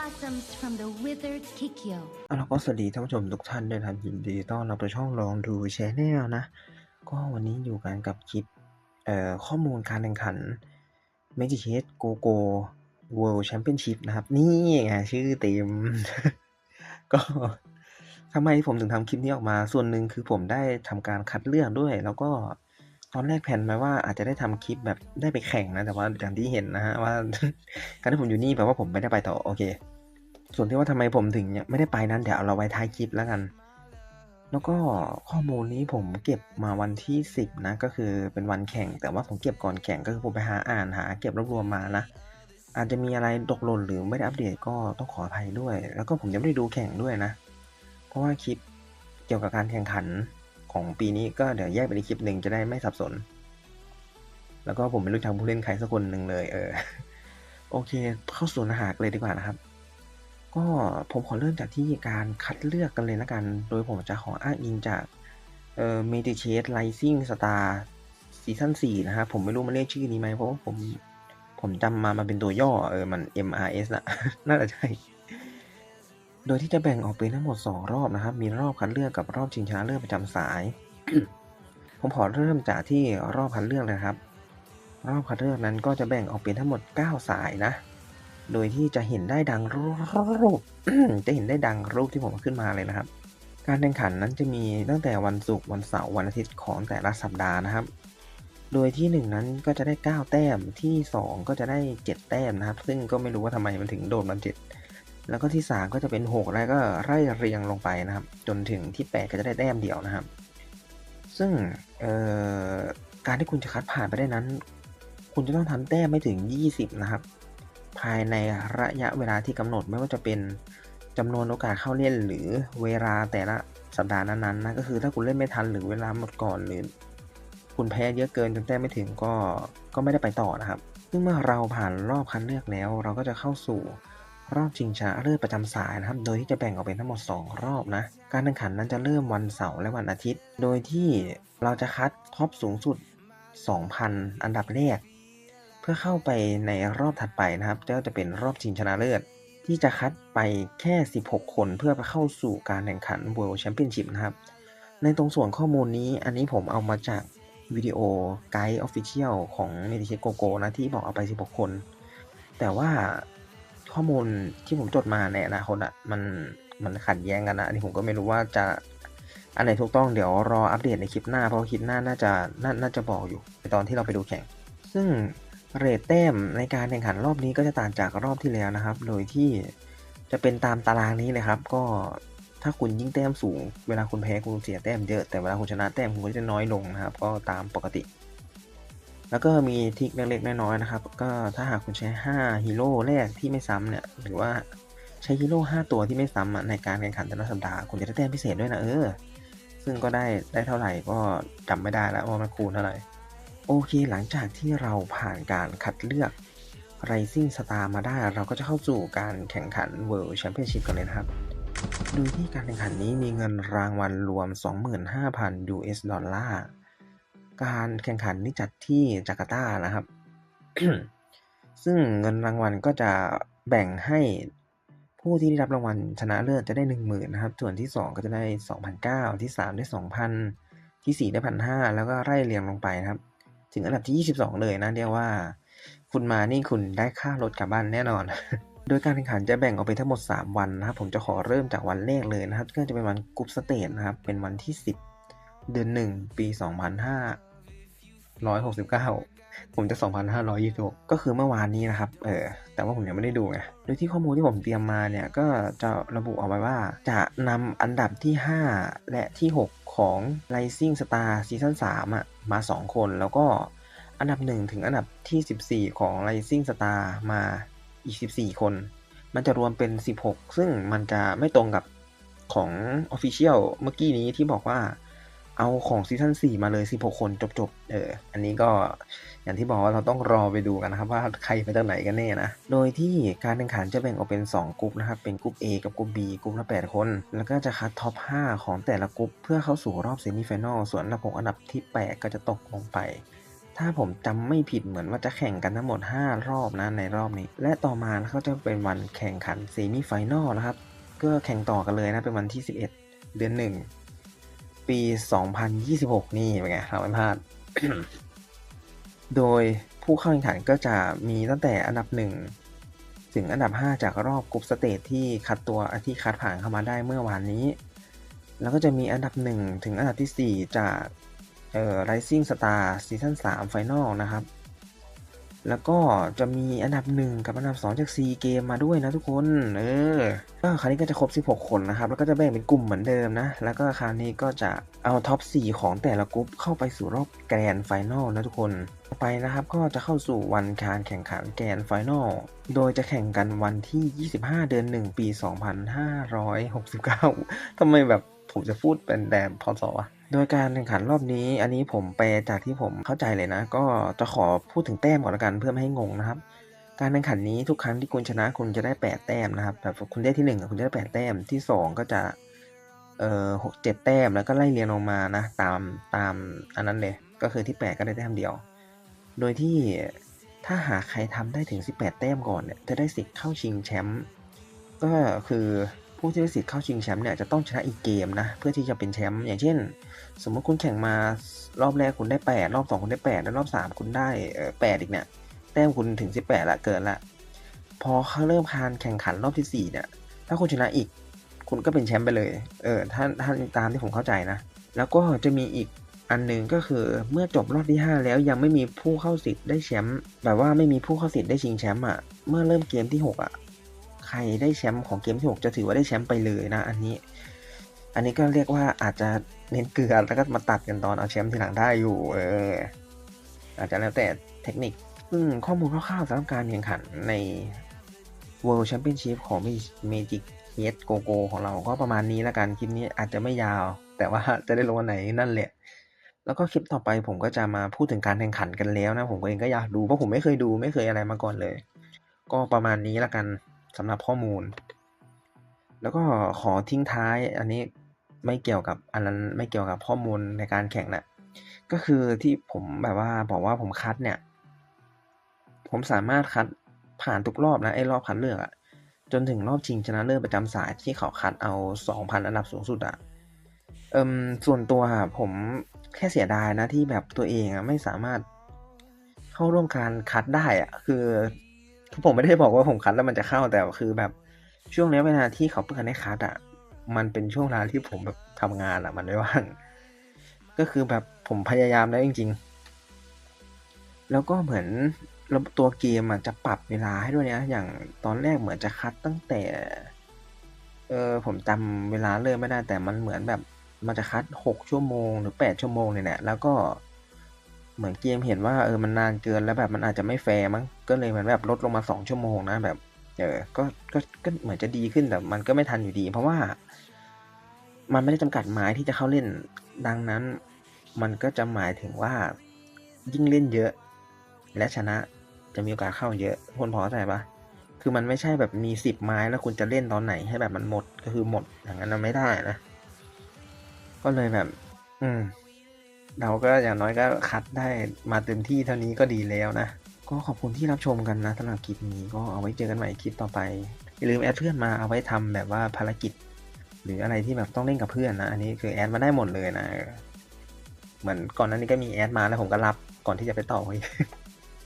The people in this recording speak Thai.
blossoms from the withered Kikyo. อะแล้วก็สวัสดีท่านผู้ชมทุกท่านด้วยนะครับยินดีต้อนรับสู่ช่องลองดูแชนแนลนะ ก็วันนี้อยู่กันกับคลิปเอ่อข้อมูลการแข่งขัน Magic Chess Go Go World Championship นะครับ นี่ไงชื่อเต็ม ก็ทำไมผมถึงทำคลิปนี้ออกมา ส่วนหนึ่งคือผมได้ทำการคัดเลือกด้วย แล้วก็ ตอนแรกแผนไว้ว่าอาจจะได้ทำคลิปแบบได้ไปแข่งนะ แต่ว่าอย่างที่เห็นนะฮะว่า การที่ผมอยู่นี่แปลว่าผมไม่ได้ไปต่อโอเค ส่วนที่ว่าทำไมผมถึงยังไม่ได้ไปนั้นเดี๋ยวเอาเราไว้ท้ายคลิปแล้วกัน แล้วก็ข้อมูลนี้ผมเก็บมาวันที่ 10 นะ ก็คือเป็นวันแข่ง แต่ว่าผมเก็บก่อนแข่งก็คือผมไปหาอ่านหา เก็บรวบรวมมานะอาจจะมีอะไรตกหล่นหรือไม่ได้อัปเดตก็ต้องขออภัยด้วย แล้วก็ผมยังไม่ได้ดูแข่งด้วยนะ เพราะว่าคลิปเกี่ยวกับการแข่งขัน ของปีนี้ก็เดี๋ยวแยกไปในคลิปหนึ่งจะได้ไม่สับสน แล้วก็ผมไม่รู้จักผู้เล่นใครสักคนหนึ่งเลย เออ โอเค เข้าสู่เนื้อหากเลยดีกว่านะครับ ก็ผมขอเริ่มจากที่การคัดเลือกกันเลยละกัน โดยผมจะขออ้างอิงจากเอ่อ m e d i c h a s e Rising Star ซีซั่น4นะครับผมไม่รู้มันเรียกชื่อนี้ไหมเพราะว่าผมผมจำมามันเป็นตัวย่อเออมัน MRS นะน่าจะใช่ โดยที่จะแบ่งออกเป็นทั้งหมด 2 รอบนะครับ มีรอบคัดเลือกกับรอบชิงชนะเลิศประจำสาย ผมขอเริ่มจากที่รอบคัดเลือกเลยครับ รอบคัดเลือกนั้นก็จะแบ่งออกเป็นทั้งหมด 9 สายนะ โดยที่จะเห็นได้ดังรูป จะเห็นได้ดังรูปที่ผมขึ้นมาเลยนะครับ การแข่งขันนั้นจะมีตั้งแต่วันศุกร์วันเสาร์วันอาทิตย์ของแต่ละสัปดาห์นะครับ โดยที่ 1 นั้นก็จะได้ 9 แต้มที่ 2 ก็จะได้ 7 แต้มนะครับ ซึ่งก็ไม่รู้ว่าทำไมมันถึงโดนมันเจ็ด แล้วก็ที่ 3 ก็จะเป็น 6 แล้วก็ไล่เรียงลงไปนะครับ จนถึงที่ 8 ก็จะได้แต้มเดียวนะครับ ซึ่งการที่คุณจะคัดผ่านไปได้นั้น คุณจะต้องทำแต้มไม่ถึง 20 นะครับ ภายในระยะเวลาที่กำหนดไม่ว่าจะเป็นจำนวนโอกาสเข้าเล่นหรือเวลาแต่ละสัปดาห์นั้นๆนะก็คือถ้าคุณเล่นไม่ทันหรือเวลาหมดก่อนหรือคุณแพ้เยอะเกินจนแต้มไม่ถึงก็ก็ไม่ได้ไปต่อนะครับ ซึ่งเมื่อเราผ่านรอบคัดเลือกแล้ว เราก็จะเข้าสู่ รอบชิงชนะเลิศประจำสายนะครับ โดยที่จะแบ่งออกเป็นทั้งหมด 2 รอบนะ การแข่งขันนั้นจะเริ่มวันเสาร์และวันอาทิตย์ โดยที่เราจะคัดท็อปสูงสุด 2,000 อันดับแรก เพื่อเข้าไปในรอบถัดไปนะครับก็จะเป็นรอบชิงชนะเลิศ ที่จะคัดไปแค่ 16 คนเพื่อไปเข้าสู่การแข่งขัน World Championship นะครับ ในตรงส่วนข้อมูลนี้อันนี้ผมเอามาจากวิดีโอไกด์ออฟฟิเชียลของ m e d i c h e โกโกนะที่บอกเอาไป 16 คน แต่ว่า ข้อมูลที่ผมจดมาในอนาคตอะมันมันขัดแย้งกันนะอันนี้ผมก็ไม่รู้ว่าจะอันไหนถูกต้องเดี๋ยวรออัปเดตในคลิปหน้าเพราะคลิปหน้าน่าจะน่าน่าจะบอกอยู่ในตอนที่เราไปดูแข่ง ซึ่งเรทแต้มในการแข่งขันรอบนี้ก็จะต่างจากรอบที่แล้วนะครับ โดยที่จะเป็นตามตารางนี้เลยครับ ก็ถ้าคุณยิ่งแต้มสูง เวลาคุณแพ้คุณเสียแต้มเยอะแต่เวลาคุณชนะแต้มคุณก็จะน้อยลงนะครับ ก็ตามปกติ แล้วก็มีทิคเล็กๆน้อยๆนะครับ ก็ถ้าหากคุณใช้ 5 ฮีโร่แรกที่ไม่ซ้ำเนี่ยหรือว่าใช้ฮีโร่ 5 ตัวที่ไม่ซ้ำในการแข่งขันแต่ละสัปดาห์คุณจะได้แต้มพิเศษด้วยนะเออ ซึ่งก็ได้ได้เท่าไหร่ก็จำไม่ได้แล้วว่ามันคูณเท่าไหร่ โอเคหลังจากที่เราผ่านการคัดเลือก Rising Star มาได้ เราก็จะเข้าสู่การแข่งขัน World Championship กันเลยนะครับ โดยที่การแข่งขันนี้มีเงินรางวัลรวม 25,000 US ดอลลาร์ การแข่งขันนี้จัดที่จาการ์ตานะครับ ซึ่งเงินรางวัลก็จะแบ่งให้ผู้ที่ได้รับรางวัลชนะเลิศจะได้ 10,000นะครับ ส่วนที่ 2 ก็จะได้ 2,900 ที่ 3 ได้ 2,000 ที่ 4 ได้ 1,500 แล้วก็ไล่เรียงลงไปนะครับ ถึงอันดับที่ 22 เลยนะเรียกว่า คุณมานี่คุณได้ค่ารถกลับบ้านแน่นอน โดยการแข่งขันจะแบ่งออกเป็นทั้งหมด 3 วันนะครับ ผมจะขอเริ่มจากวันแรกเลยนะครับ ก็จะเป็นวันกรุ๊ปสเตจนะครับ เป็นวันที่ 10 เดือน 1 ปี 2569ผมจะ 2,526 ก็คือเมื่อวานนี้นะครับ เออ แต่ว่าผมยังไม่ได้ดูไง โดยที่ข้อมูลที่ผมเตรียมมาเนี่ย ก็จะระบุเอาไว้ว่า จะนำอันดับที่ 5 และที่ 6 ของ Rising Star ซีซั่น3อะ มา 2 คน แล้วก็อันดับ 1 ถึงอันดับที่ 14 ของ Rising Star มาอีก 14 คน มันจะรวมเป็น 16 ซึ่งมันจะไม่ตรงกับของ Official เมื่อกี้นี้ที่บอกว่า เอาของซีซั่น4มาเลย 16 คนจบๆ เออ อันนี้ก็อย่างที่บอกว่าเราต้องรอไปดูกันนะครับ ว่าใครไปจากไหนกันแน่นะ โดยที่การแข่งขันจะแบ่งออกเป็น 2กลุ่มนะครับ เป็นกลุ่ม A กับกลุ่ม B กลุ่มละ 8 คน แล้วก็จะคัดท็อป 5 ของแต่ละกลุ่มเพื่อเข้าสู่รอบเซมิไฟแนลส่วนอันดับ6อันดับที่ 8 ก็จะตกลงไปถ้าผมจำไม่ผิดเหมือนว่าจะแข่งกันทั้งหมด 5 รอบนะในรอบนี้ และต่อมาเขาจะเป็นวันแข่งขันเซมิไฟแนลนะครับ ก็แข่งต่อกันเลยนะเป็นวันที่ 11 เดือน 1 ปี 2026 นี่เป็นไงเราไม่พลาด โดยผู้เข้าแข่งขันก็จะมีตั้งแต่อันดับ 1 ถึงอันดับ 5 จากรอบกรุ๊ปสเตจที่คัดตัวที่คัดผ่านเข้ามาได้เมื่อวานนี้ แล้วก็จะมีอันดับ 1 ถึงอันดับทีสี่4 จากเอ่อ Rising Star ซีซั่น3 Final นะครับ แล้วก็จะมีอันดับ 1 กับอันดับ 2 จาก C เกมมาด้วยนะทุกคน เออ ก็คราวนี้ก็จะครบ 16 คนนะครับ แล้วก็จะแบ่งเป็นกลุ่มเหมือนเดิมนะ แล้วก็คราวนี้ก็จะเอาท็อป 4 ของแต่ละกลุ่มเข้าไปสู่รอบแกรนด์ไฟนอลนะทุกคน ต่อไปนะครับก็จะเข้าสู่วันการแข่งขันแกรนด์ไฟนอลโดยจะแข่งกันวันที่ 25 เดือน 1 ปี 2569ทำไมแบบผมจะพูดเป็นแดมพศวะ โดยการแข่งขันรอบนี้ อันนี้ผมแปลจากที่ผมเข้าใจเลยนะ ก็จะขอพูดถึงแต้มก่อนละกันเพื่อไม่ให้งงนะครับ การแข่งขันนี้ทุกครั้งที่คุณชนะคุณจะได้ 8 แต้มนะครับแบบคุณได้ที่ 1 คุณจะได้ 8 แต้มที่ 2 ก็จะเอ่อหกเจ็ดแต้มแล้วก็ไล่เรียงลงมานะตามตามอันนั้นเลยก็คือที่ 8 ก็ได้แต้มเดียว โดยที่ถ้าหากใครทำได้ถึง 18 แต้มก่อนเนี่ยจะได้สิทธิ์เข้าชิงแชมป์ก็คือ ผู้ที่ได้สิทธิ์เข้าชิงแชมป์เนี่ยจะต้องชนะอีกเกมนะเพื่อที่จะเป็นแชมป์อย่างเช่น สมมติคุณแข่งมารอบแรกคุณได้ 8 รอบ 2 คุณได้ 8 แล้วรอบ 3 คุณได้เอ่อ8อีกเนี่ยแต้มคุณถึง 18 ละเกินละ พอเขาเริ่มการแข่งขันรอบที่4เนี่ยถ้าคุณชนะอีก คุณก็เป็นแชมป์ไปเลยเออถ้าถ้าตามที่ผมเข้าใจนะ แล้วก็จะมีอีกอันหนึ่งก็คือเมื่อจบรอบที่ 5 แล้วยังไม่มีผู้เข้าสิทธิ์ได้แชมป์แบบว่าไม่มีผู้เข้าสิทธิ์ได้ชิงแชมป์อะเมื่อเริ่มเกมที่ 6 อะ ใครได้แชมป์ของเกมที่ 6 จะถือว่าได้แชมป์ไปเลยนะ อันนี้ อันนี้ก็เรียกว่าอาจจะเน้นเกลือแล้วก็มาตัดกันตอนเอาแชมป์ทีหลังได้อยู่ เออ อาจจะแล้วแต่เทคนิคซึ่งข้อมูลคร่าวๆสำหรับการแข่งขันใน World Championship ของ Magic Head Go Go ของเราก็ประมาณนี้แล้วกันคลิปนี้อาจจะไม่ยาว แต่ว่าจะได้ลงวันไหนนั่นแหละแล้วก็คลิปต่อไปผมก็จะมาพูดถึงการแข่งขันกันแล้วนะ ผมเองก็อยากดูเพราะผมไม่เคยดูไม่เคยอะไรมาก่อนเลย ก็ประมาณนี้แล้วกัน สำหรับข้อมูล แล้วก็ขอทิ้งท้ายอันนี้ไม่เกี่ยวกับอันนั้นไม่เกี่ยวกับข้อมูลในการแข่งนะก็คือที่ผมแบบว่าบอกว่าผมคัดเนี่ย ผมสามารถคัดผ่านทุกรอบนะไอ้รอบคัดเลือกอะจนถึงรอบชิงชนะเลิศประจำสายที่เขาคัดเอา 2,000 อันดับสูงสุดอะเอิมส่วนตัวผมแค่เสียดายนะที่แบบตัวเองอะไม่สามารถเข้าร่วมการคัดได้อะคือ ผมไม่ได้บอกว่าผมคัดแล้วมันจะเข้าแต่คือแบบช่วงนี้เวลาที่เขาเปิดให้คัดอะมันเป็นช่วงเวลาที่ผมแบบทำงานอะมันไม่ว่าง ก็คือแบบผมพยายามแล้วจริง ๆ แล้วก็เหมือนระตัวเกมอะจะปรับเวลาให้ด้วยนะอย่างตอนแรกเหมือนจะคัดตั้งแต่ เออผมจำเวลาเริ่มไม่ได้ แต่มันเหมือนแบบมันจะคัดหกชั่วโมงหรือแปดชั่วโมงเนี่ยแหละแล้วก็ เหมือนเกมเห็นว่าเออมันนานเกินแล้วแบบมันอาจจะไม่แฟร์มั้งก็เลยมือนแบบลดลงมาสองชั่วโมงนะแบบเออก็ก็ก็เหมือนจะดีขึ้นแต่มันก็ไม่ทันอยู่ดี เพราะว่า มันไม่ได้จำกัดหมายที่จะเข้าเล่น ดังนั้น มันก็จะหมายถึงว่า ยิ่งเล่นเยอะ และชนะจะมีโอกาสเข้าเยอะคนพอใจปะคือมันไม่ใช่แบบมีสิบไม้แล้วคุณจะเล่นตอนไหนให้แบบมันหมดก็คือหมดอย่างนั้นมันไม่ได้นะ ก็เลยแบบ อืม เราก็อย่างน้อยก็คัดได้มาเต็มที่เท่านี้ก็ดีแล้วนะ ก็ขอบคุณที่รับชมกันนะสำหรับคลิปนี้ก็เอาไว้เจอกันใหม่คลิปต่อไป อย่าลืมแอดเพื่อนมาเอาไว้ทำแบบว่าภารกิจ หรืออะไรที่แบบต้องเล่นกับเพื่อนนะ อันนี้คือแอดมาได้หมดเลยนะ เหมือนก่อนนั้นนี้ก็มีแอดมาแล้วผมก็รับก่อนที่จะไปต่อ